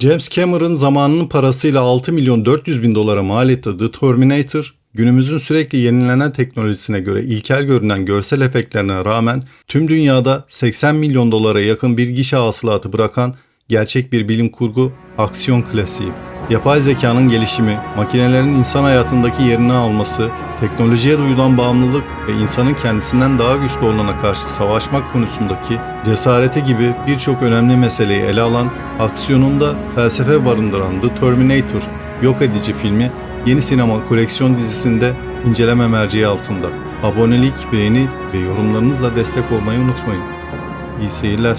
James Cameron zamanının parasıyla 6 milyon 400 bin dolara mal The Terminator, günümüzün sürekli yenilenen teknolojisine göre ilkel görünen görsel efektlerine rağmen tüm dünyada 80 milyon dolara yakın bir gişe hasılatı bırakan gerçek bir bilim kurgu aksiyon klasiği. Yapay zekanın gelişimi, makinelerin insan hayatındaki yerini alması, teknolojiye duyulan bağımlılık ve insanın kendisinden daha güçlü olana karşı savaşmak konusundaki cesareti gibi birçok önemli meseleyi ele alan, aksiyonunda felsefe barındıran The Terminator yok edici filmi yeni sinema koleksiyon dizisinde inceleme merceği altında. Abonelik, beğeni ve yorumlarınızla destek olmayı unutmayın. İyi seyirler.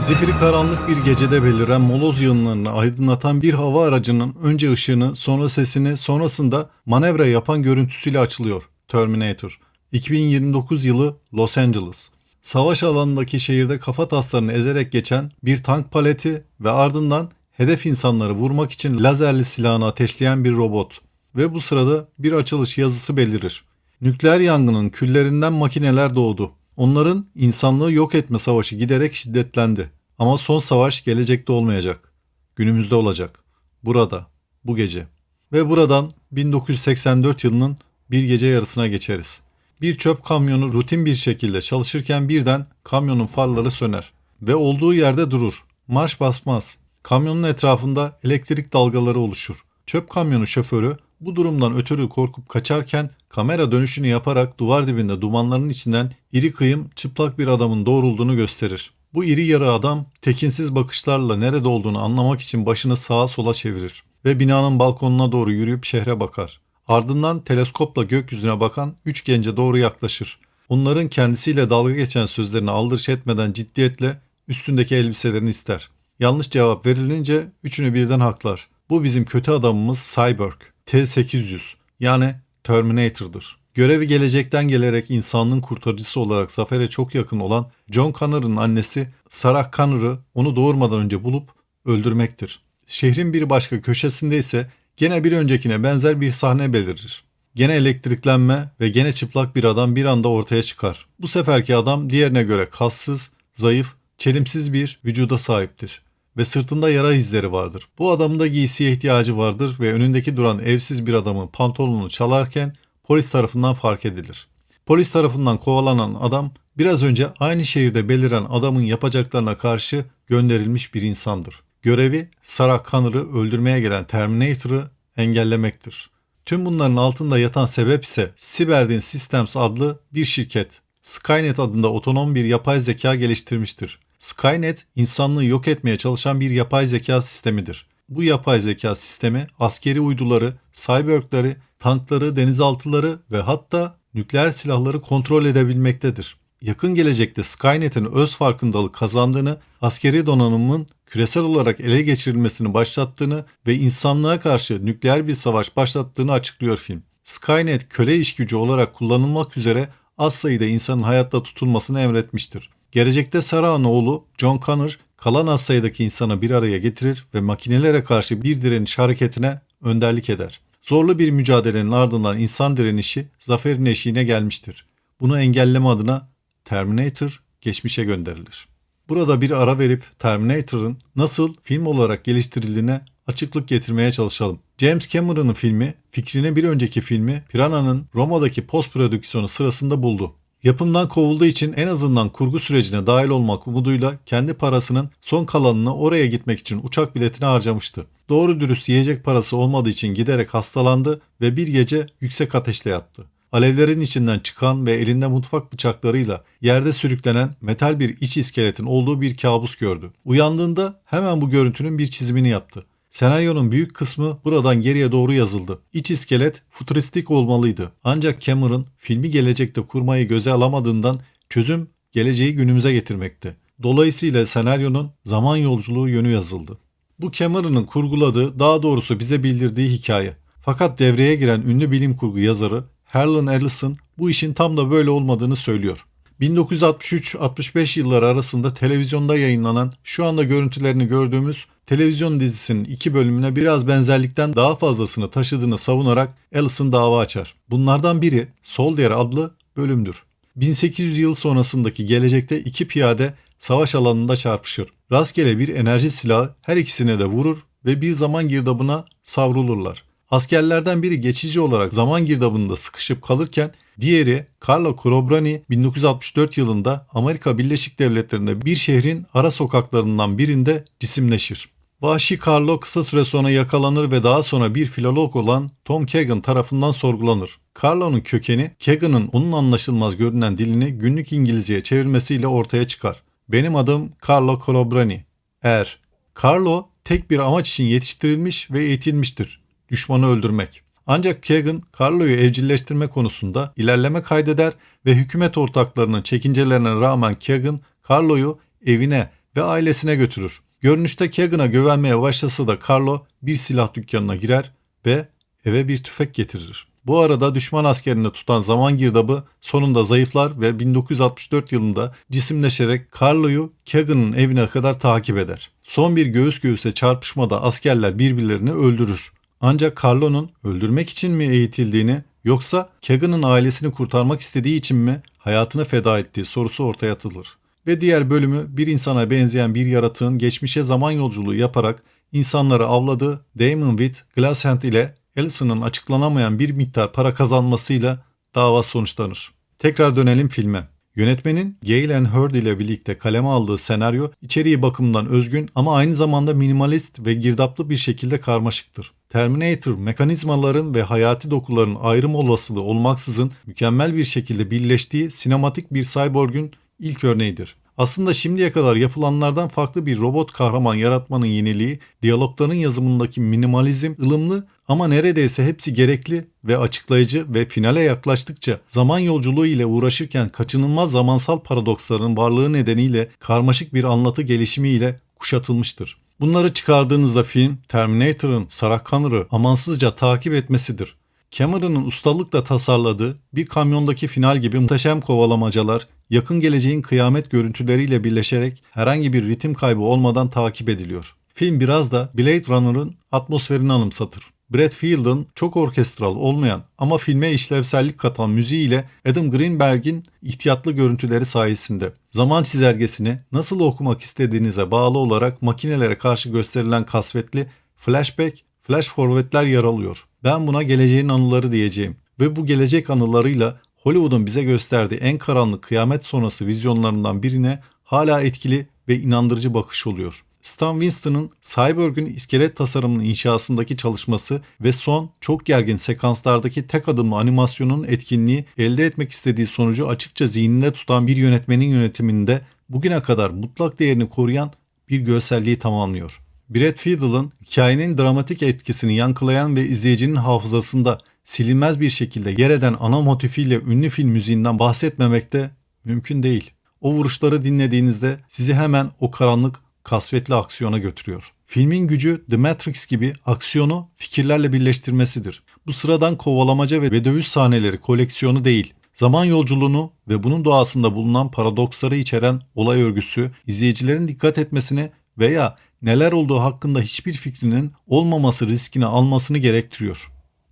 Zifiri karanlık bir gecede beliren moloz yığınlarını aydınlatan bir hava aracının önce ışığını, sonra sesini, sonrasında manevra yapan görüntüsüyle açılıyor. Terminator. 2029 yılı Los Angeles. Savaş alanındaki şehirde kafa taslarını ezerek geçen bir tank paleti ve ardından hedef insanları vurmak için lazerli silahını ateşleyen bir robot. Ve bu sırada bir açılış yazısı belirir. Nükleer yangının küllerinden makineler doğdu. Onların insanlığı yok etme savaşı giderek şiddetlendi. Ama son savaş gelecekte olmayacak. Günümüzde olacak. Burada, bu gece. Ve buradan 1984 yılının bir gece yarısına geçeriz. Bir çöp kamyonu rutin bir şekilde çalışırken birden kamyonun farları söner ve olduğu yerde durur. Marş basmaz. Kamyonun etrafında elektrik dalgaları oluşur. Çöp kamyonu şoförü bu durumdan ötürü korkup kaçarken kamera dönüşünü yaparak duvar dibinde dumanların içinden iri kıyım çıplak bir adamın doğrulduğunu gösterir. Bu iri yarı adam tekinsiz bakışlarla nerede olduğunu anlamak için başını sağa sola çevirir ve binanın balkonuna doğru yürüyüp şehre bakar. Ardından teleskopla gökyüzüne bakan üç gence doğru yaklaşır. Onların kendisiyle dalga geçen sözlerini aldırış etmeden ciddiyetle üstündeki elbiselerini ister. Yanlış cevap verilince üçünü birden haklar. Bu bizim kötü adamımız Cyborg. T-800 yani Terminator'dır. Görevi gelecekten gelerek insanlığın kurtarıcısı olarak zafere çok yakın olan John Connor'ın annesi Sarah Connor'ı onu doğurmadan önce bulup öldürmektir. Şehrin bir başka köşesinde ise gene bir öncekine benzer bir sahne belirir. Gene elektriklenme ve gene çıplak bir adam bir anda ortaya çıkar. Bu seferki adam diğerine göre kassız, zayıf, çelimsiz bir vücuda sahiptir ve sırtında yara izleri vardır. Bu adamın da giysiye ihtiyacı vardır ve önündeki duran evsiz bir adamın pantolonunu çalarken polis tarafından fark edilir. Polis tarafından kovalanan adam biraz önce aynı şehirde beliren adamın yapacaklarına karşı gönderilmiş bir insandır. Görevi Sarah Connor'ı öldürmeye gelen Terminator'ı engellemektir. Tüm bunların altında yatan sebep ise Cyberdin Systems adlı bir şirket. Skynet adında otonom bir yapay zeka geliştirmiştir. Skynet insanlığı yok etmeye çalışan bir yapay zeka sistemidir. Bu yapay zeka sistemi askeri uyduları, cyborgları, tankları, denizaltıları ve hatta nükleer silahları kontrol edebilmektedir. Yakın gelecekte Skynet'in öz farkındalık kazandığını, askeri donanımın küresel olarak ele geçirilmesini başlattığını ve insanlığa karşı nükleer bir savaş başlattığını açıklıyor film. Skynet köle iş gücü olarak kullanılmak üzere az sayıda insanın hayatta tutulmasını emretmiştir. Gelecekte Sarah'ın oğlu John Connor kalan az sayıdaki insanı bir araya getirir ve makinelere karşı bir direniş hareketine önderlik eder. Zorlu bir mücadelenin ardından insan direnişi zaferin eşiğine gelmiştir. Bunu engelleme adına Terminator geçmişe gönderilir. Burada bir ara verip Terminator'ın nasıl film olarak geliştirildiğine açıklık getirmeye çalışalım. James Cameron'ın filmi fikrini bir önceki filmi Piranha'nın Roma'daki post prodüksiyonu sırasında buldu. Yapımdan kovulduğu için en azından kurgu sürecine dahil olmak umuduyla kendi parasının son kalanını oraya gitmek için uçak biletini harcamıştı. Doğru dürüst yiyecek parası olmadığı için giderek hastalandı ve bir gece yüksek ateşle yattı. Alevlerin içinden çıkan ve elinde mutfak bıçaklarıyla yerde sürüklenen metal bir iç iskeletin olduğu bir kabus gördü. Uyandığında hemen bu görüntünün bir çizimini yaptı. Senaryonun büyük kısmı buradan geriye doğru yazıldı. İç iskelet futuristik olmalıydı. Ancak Cameron filmi gelecekte kurmayı göze alamadığından çözüm geleceği günümüze getirmekte. Dolayısıyla senaryonun zaman yolculuğu yönü yazıldı. Bu Cameron'ın kurguladığı, daha doğrusu bize bildirdiği hikaye. Fakat devreye giren ünlü bilim kurgu yazarı Harlan Ellison bu işin tam da böyle olmadığını söylüyor. 1963-65 yılları arasında televizyonda yayınlanan şu anda görüntülerini gördüğümüz televizyon dizisinin iki bölümüne biraz benzerlikten daha fazlasını taşıdığını savunarak Allison dava açar. Bunlardan biri Soldier adlı bölümdür. 1800 yıl sonrasındaki gelecekte iki piyade savaş alanında çarpışır. Rastgele bir enerji silahı her ikisine de vurur ve bir zaman girdabına savrulurlar. Askerlerden biri geçici olarak zaman girdabında sıkışıp kalırken diğeri Carlo Corobrani 1964 yılında Amerika Birleşik Devletleri'nde bir şehrin ara sokaklarından birinde cisimleşir. Vahşi Carlo kısa süre sonra yakalanır ve daha sonra bir filolog olan Tom Kagan tarafından sorgulanır. Carlo'nun kökeni Kagan'ın onun anlaşılmaz görünen dilini günlük İngilizceye çevirmesiyle ortaya çıkar. Benim adım Carlo Colobrani. Er. Carlo tek bir amaç için yetiştirilmiş ve eğitilmiştir. Düşmanı öldürmek. Ancak Kagan, Carlo'yu evcilleştirme konusunda ilerleme kaydeder ve hükümet ortaklarının çekincelerine rağmen Kagan, Carlo'yu evine ve ailesine götürür. Görünüşte Kagan'a güvenmeye başlasa da Carlo bir silah dükkanına girer ve eve bir tüfek getirir. Bu arada düşman askerini tutan zaman girdabı sonunda zayıflar ve 1964 yılında cisimleşerek Carlo'yu Kagan'ın evine kadar takip eder. Son bir göğüs göğüse çarpışmada askerler birbirlerini öldürür. Ancak Carlo'nun öldürmek için mi eğitildiğini yoksa Kagan'ın ailesini kurtarmak istediği için mi hayatını feda ettiği sorusu ortaya atılır. Ve diğer bölümü bir insana benzeyen bir yaratığın geçmişe zaman yolculuğu yaparak insanları avladığı Damon Witt Glasshand ile Allison'ın açıklanamayan bir miktar para kazanmasıyla dava sonuçlanır. Tekrar dönelim filme. Yönetmenin Gale and Hurd ile birlikte kaleme aldığı senaryo içeriği bakımından özgün ama aynı zamanda minimalist ve girdaplı bir şekilde karmaşıktır. Terminator mekanizmaların ve hayati dokuların ayrım olasılığı olmaksızın mükemmel bir şekilde birleştiği sinematik bir cyborg'un ilk örneğidir. Aslında şimdiye kadar yapılanlardan farklı bir robot kahraman yaratmanın yeniliği, diyalogların yazımındaki minimalizm, ılımlı ama neredeyse hepsi gerekli ve açıklayıcı ve finale yaklaştıkça zaman yolculuğu ile uğraşırken kaçınılmaz zamansal paradoksların varlığı nedeniyle karmaşık bir anlatı gelişimiyle kuşatılmıştır. Bunları çıkardığınızda film Terminator'ın Sarah Connor'ı amansızca takip etmesidir. Cameron'ın ustalıkla tasarladığı bir kamyondaki final gibi muhteşem kovalamacalar yakın geleceğin kıyamet görüntüleriyle birleşerek herhangi bir ritim kaybı olmadan takip ediliyor. Film biraz da Blade Runner'ın atmosferini anımsatır. Brad Field'ın çok orkestral olmayan ama filme işlevsellik katan müziğiyle Adam Greenberg'in ihtiyatlı görüntüleri sayesinde zaman çizelgesini nasıl okumak istediğinize bağlı olarak makinelere karşı gösterilen kasvetli flashback, flash forward'ler yer alıyor. Ben buna geleceğin anıları diyeceğim ve bu gelecek anılarıyla Hollywood'un bize gösterdiği en karanlık kıyamet sonrası vizyonlarından birine hala etkili ve inandırıcı bakış oluyor. Stan Winston'ın Cyborg'un iskelet tasarımının inşasındaki çalışması ve son çok gergin sekanslardaki tek adımlı animasyonun etkinliği elde etmek istediği sonucu açıkça zihninde tutan bir yönetmenin yönetiminde bugüne kadar mutlak değerini koruyan bir görselliği tamamlıyor. Brad Fiedle'ın hikayenin dramatik etkisini yankılayan ve izleyicinin hafızasında silinmez bir şekilde yer eden ana motifiyle ünlü film müziğinden bahsetmemek de mümkün değil. O vuruşları dinlediğinizde sizi hemen o karanlık, kasvetli aksiyona götürüyor. Filmin gücü The Matrix gibi aksiyonu fikirlerle birleştirmesidir. Bu sıradan kovalamaca ve dövüş sahneleri koleksiyonu değil, zaman yolculuğunu ve bunun doğasında bulunan paradoksları içeren olay örgüsü izleyicilerin dikkat etmesini veya neler olduğu hakkında hiçbir fikrinin olmaması riskini almasını gerektiriyor.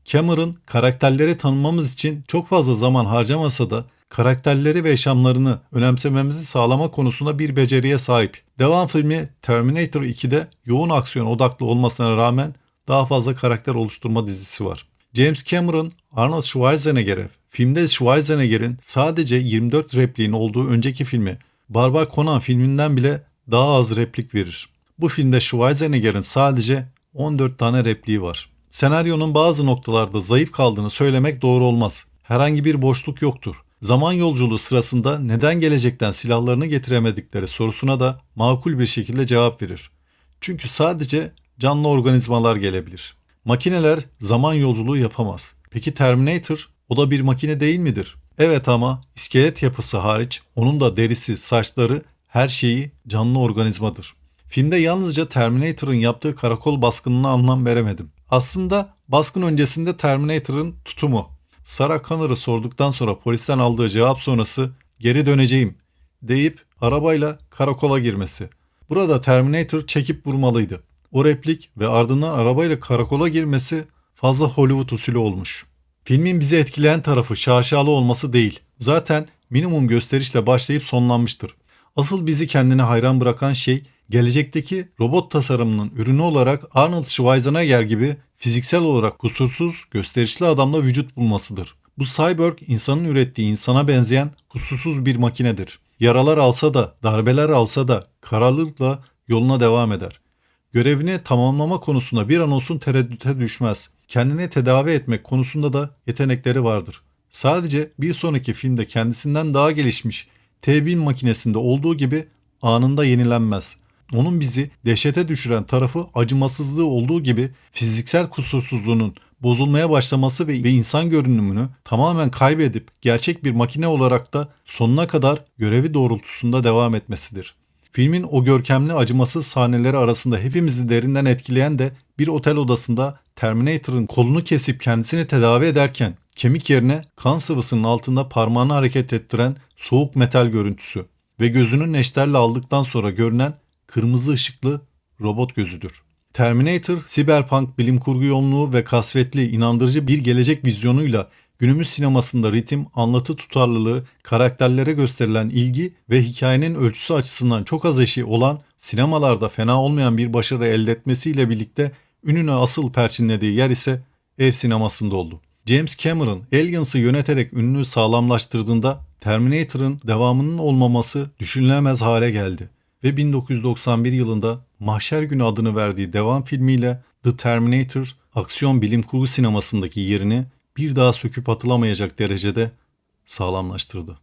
Cameron karakterleri tanımamız için çok fazla zaman harcamasa da karakterleri ve yaşamlarını önemsememizi sağlama konusunda bir beceriye sahip. Devam filmi Terminator 2'de yoğun aksiyon odaklı olmasına rağmen daha fazla karakter oluşturma dizisi var. James Cameron, Arnold Schwarzenegger'e filmde Schwarzenegger'in sadece 24 repliğin olduğu önceki filmi Barbar Conan filminden bile daha az replik verir. Bu filmde Schwarzenegger'in sadece 14 tane repliği var. Senaryonun bazı noktalarda zayıf kaldığını söylemek doğru olmaz. Herhangi bir boşluk yoktur. Zaman yolculuğu sırasında neden gelecekten silahlarını getiremedikleri sorusuna da makul bir şekilde cevap verir. Çünkü sadece canlı organizmalar gelebilir. Makineler zaman yolculuğu yapamaz. Peki Terminator o da bir makine değil midir? Evet ama iskelet yapısı hariç onun da derisi, saçları her şeyi canlı organizmadır. Filmde yalnızca Terminator'ın yaptığı karakol baskınına anlam veremedim. Aslında baskın öncesinde Terminator'ın tutumu. Sarah Connor'ı sorduktan sonra polisten aldığı cevap sonrası geri döneceğim deyip arabayla karakola girmesi. Burada Terminator çekip vurmalıydı. O replik ve ardından arabayla karakola girmesi fazla Hollywood usulü olmuş. Filmin bizi etkileyen tarafı şaşalı olması değil. Zaten minimum gösterişle başlayıp sonlanmıştır. Asıl bizi kendine hayran bırakan şey gelecekteki robot tasarımının ürünü olarak Arnold Schwarzenegger gibi fiziksel olarak kusursuz, gösterişli adamla vücut bulmasıdır. Bu cyborg insanın ürettiği insana benzeyen kusursuz bir makinedir. Yaralar alsa da, darbeler alsa da kararlılıkla yoluna devam eder. Görevini tamamlama konusunda bir an olsun tereddüte düşmez. Kendini tedavi etmek konusunda da yetenekleri vardır. Sadece bir sonraki filmde kendisinden daha gelişmiş T-1000 makinesinde olduğu gibi anında yenilenmez. Onun bizi dehşete düşüren tarafı acımasızlığı olduğu gibi fiziksel kusursuzluğunun bozulmaya başlaması ve, insan görünümünü tamamen kaybedip gerçek bir makine olarak da sonuna kadar görevi doğrultusunda devam etmesidir. Filmin o görkemli acımasız sahneleri arasında hepimizi derinden etkileyen de bir otel odasında Terminator'ın kolunu kesip kendisini tedavi ederken kemik yerine kan sıvısının altında parmağını hareket ettiren soğuk metal görüntüsü ve gözünü neşterle aldıktan sonra görünen kırmızı ışıklı robot gözüdür. Terminator, siberpunk bilim kurgu yoğunluğu ve kasvetli, inandırıcı bir gelecek vizyonuyla günümüz sinemasında ritim, anlatı tutarlılığı, karakterlere gösterilen ilgi ve hikayenin ölçüsü açısından çok az eşi olan sinemalarda fena olmayan bir başarı elde etmesiyle birlikte ününü asıl perçinlediği yer ise ev sinemasında oldu. James Cameron, Aliens'ı yöneterek ününü sağlamlaştırdığında Terminator'ın devamının olmaması düşünülemez hale geldi ve 1991 yılında Mahşer Günü adını verdiği devam filmiyle The Terminator aksiyon bilim kurgu sinemasındaki yerini bir daha söküp atılamayacak derecede sağlamlaştırdı.